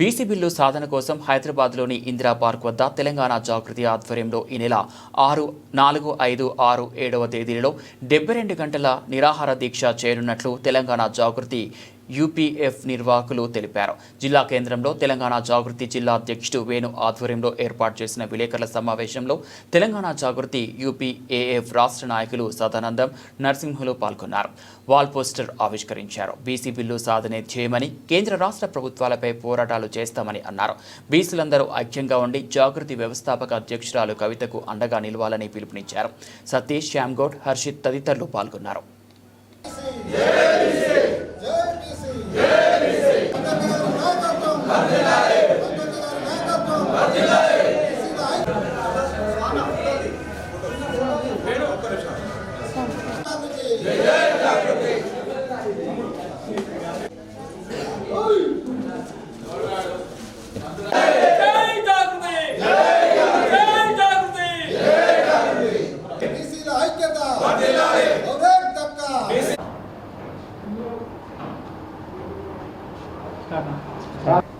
BC bill సాధన కోసం హైదరాబాద్లోని Indira park వద్ద తెలంగాణ జాగృతి ఆధ్వర్యంలో ఈ నెల ఆరు నాలుగు ఐదు ఆరు ఏడవ తేదీలలో డెబ్బై రెండు గంటల నిరాహార దీక్ష చేరున్నట్లు తెలంగాణ జాగృతి యూపీఎఫ్ నిర్వాహకులు తెలిపారు. జిల్లా కేంద్రంలో తెలంగాణ జాగృతి జిల్లా అధ్యక్షుడు వేణు ఆధ్వర్యంలో ఏర్పాటు చేసిన విలేకరుల సమావేశంలో తెలంగాణ జాగృతి యూపీఏఎఫ్ రాష్ట్ర నాయకులు సదానందం నరసింహులు పాల్గొన్నారు. వాల్ పోస్టర్ ఆవిష్కరించారు. బీసీ బిల్లు సాధనే చేయమని కేంద్ర రాష్ట్ర ప్రభుత్వాలపై పోరాటాలు చేస్తామని అన్నారు. బీసీలందరూ ఐక్యంగా ఉండి జాగృతి వ్యవస్థాపక అధ్యక్షురాలు కవితకు అండగా నిలవాలని పిలుపునిచ్చారు. సతీష్ శ్యామ్గౌడ్ హర్షిత్ తదితరులు పాల్గొన్నారు.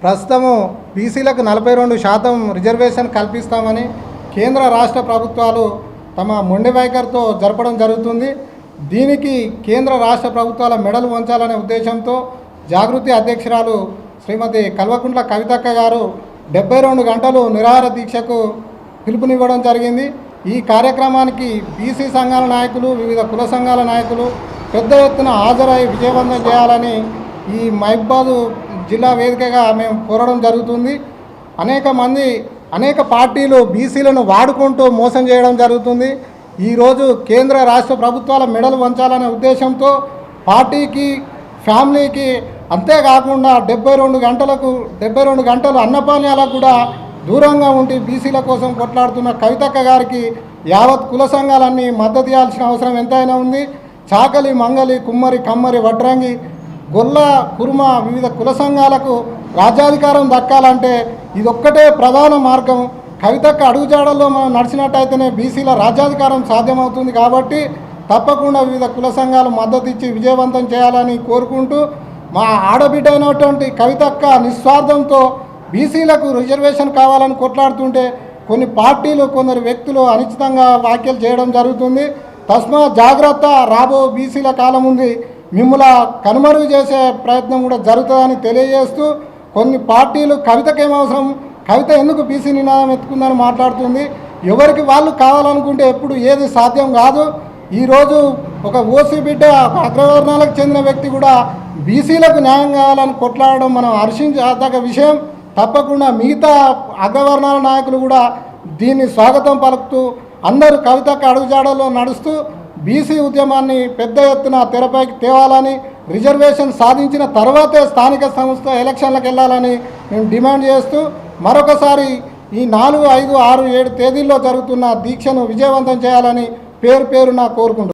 ప్రస్తుతము బీసీలకు నలభై రెండు శాతం రిజర్వేషన్ కల్పిస్తామని కేంద్ర రాష్ట్ర ప్రభుత్వాలు తమ మొండి వైఖరితో జరపడం జరుగుతుంది. దీనికి కేంద్ర రాష్ట్ర ప్రభుత్వాల మెడలు వంచాలనే ఉద్దేశంతో జాగృతి అధ్యక్షురాలు శ్రీమతి కల్వకుంట్ల కవితక్క గారు డెబ్బై రెండు గంటలు నిరాహార దీక్షకు పిలుపునివ్వడం జరిగింది. ఈ కార్యక్రమానికి బీసీ సంఘాల నాయకులు వివిధ కుల సంఘాల నాయకులు పెద్ద ఎత్తున హాజరై విజయవంతం చేయాలని ఈ మహిబాదు జిల్లా వేదికగా మేము కోరడం జరుగుతుంది. అనేక మంది అనేక పార్టీలు బీసీలను వాడుకుంటూ మోసం చేయడం జరుగుతుంది. ఈరోజు కేంద్ర రాష్ట్ర ప్రభుత్వాల మెడలు వంచాలనే ఉద్దేశంతో పార్టీకి ఫ్యామిలీకి అంతేకాకుండా డెబ్బై రెండు గంటలకు డెబ్బై రెండు గంటలు అన్నపానీయాలకు కూడా దూరంగా ఉండి బీసీల కోసం కొట్లాడుతున్న కవితక్క గారికి యావత్ కుల సంఘాలన్నీ మద్దతు ఇవ్వాల్సిన అవసరం ఎంతైనా ఉంది. చాకలి మంగలి కుమ్మరి కమ్మరి వడ్రంగి గొల్ల కుర్మ వివిధ కుల సంఘాలకు రాజ్యాధికారం దక్కాలంటే ఇదొక్కటే ప్రధాన మార్గం. కవితక్క అడుగుజాడల్లో మనం నడిచినట్టయితేనే బీసీల రాజ్యాధికారం సాధ్యమవుతుంది కాబట్టి తప్పకుండా వివిధ కుల సంఘాలు మద్దతు ఇచ్చి విజయవంతం చేయాలని కోరుకుంటూ మా ఆడబిడ్డ అయినటువంటి కవితక్క నిస్వార్థంతో బీసీలకు రిజర్వేషన్ కావాలని కొట్లాడుతుంటే కొన్ని పార్టీలు కొందరు వ్యక్తులు అనిశ్చితంగా వ్యాఖ్యలు చేయడం జరుగుతుంది. తస్మా జాగ్రత్త రాబో బీసీల కాలం ఉంది. మిమ్మల కనుమరుగు చేసే ప్రయత్నం కూడా జరుగుతుందని తెలియజేస్తూ కొన్ని పార్టీలు కవితకేమవసరం కవిత ఎందుకు బీసీ నినాదం ఎత్తుకుందని మాట్లాడుతుంది? ఎవరికి వాళ్ళు కావాలనుకుంటే ఎప్పుడు ఏది సాధ్యం కాదు. ఈరోజు ఒక ఓసీ బిడ్డ ఒక అగ్రవర్ణాలకు చెందిన వ్యక్తి కూడా బీసీలకు న్యాయం కావాలని కొట్లాడడం మనం హర్షించదగ్గ విషయం. తప్పకుండా మిగతా అగ్రవర్ణాల నాయకులు కూడా దీన్ని స్వాగతం పలుకుతూ అందరూ కవితకు అడుగుజాడలో నడుస్తూ బీసీ ఉద్యమాన్ని పెద్ద ఎత్తున తెరపైకి తేవాలని రిజర్వేషన్ సాధించిన తర్వాతే స్థానిక సంస్థ ఎలక్షన్లకు వెళ్ళాలని మేము డిమాండ్ చేస్తూ మరొకసారి ఈ నాలుగు ఐదు ఆరు ఏడు తేదీల్లో జరుగుతున్న దీక్షను విజయవంతం చేయాలని పేరు పేరున కోరుకుంటున్నాను.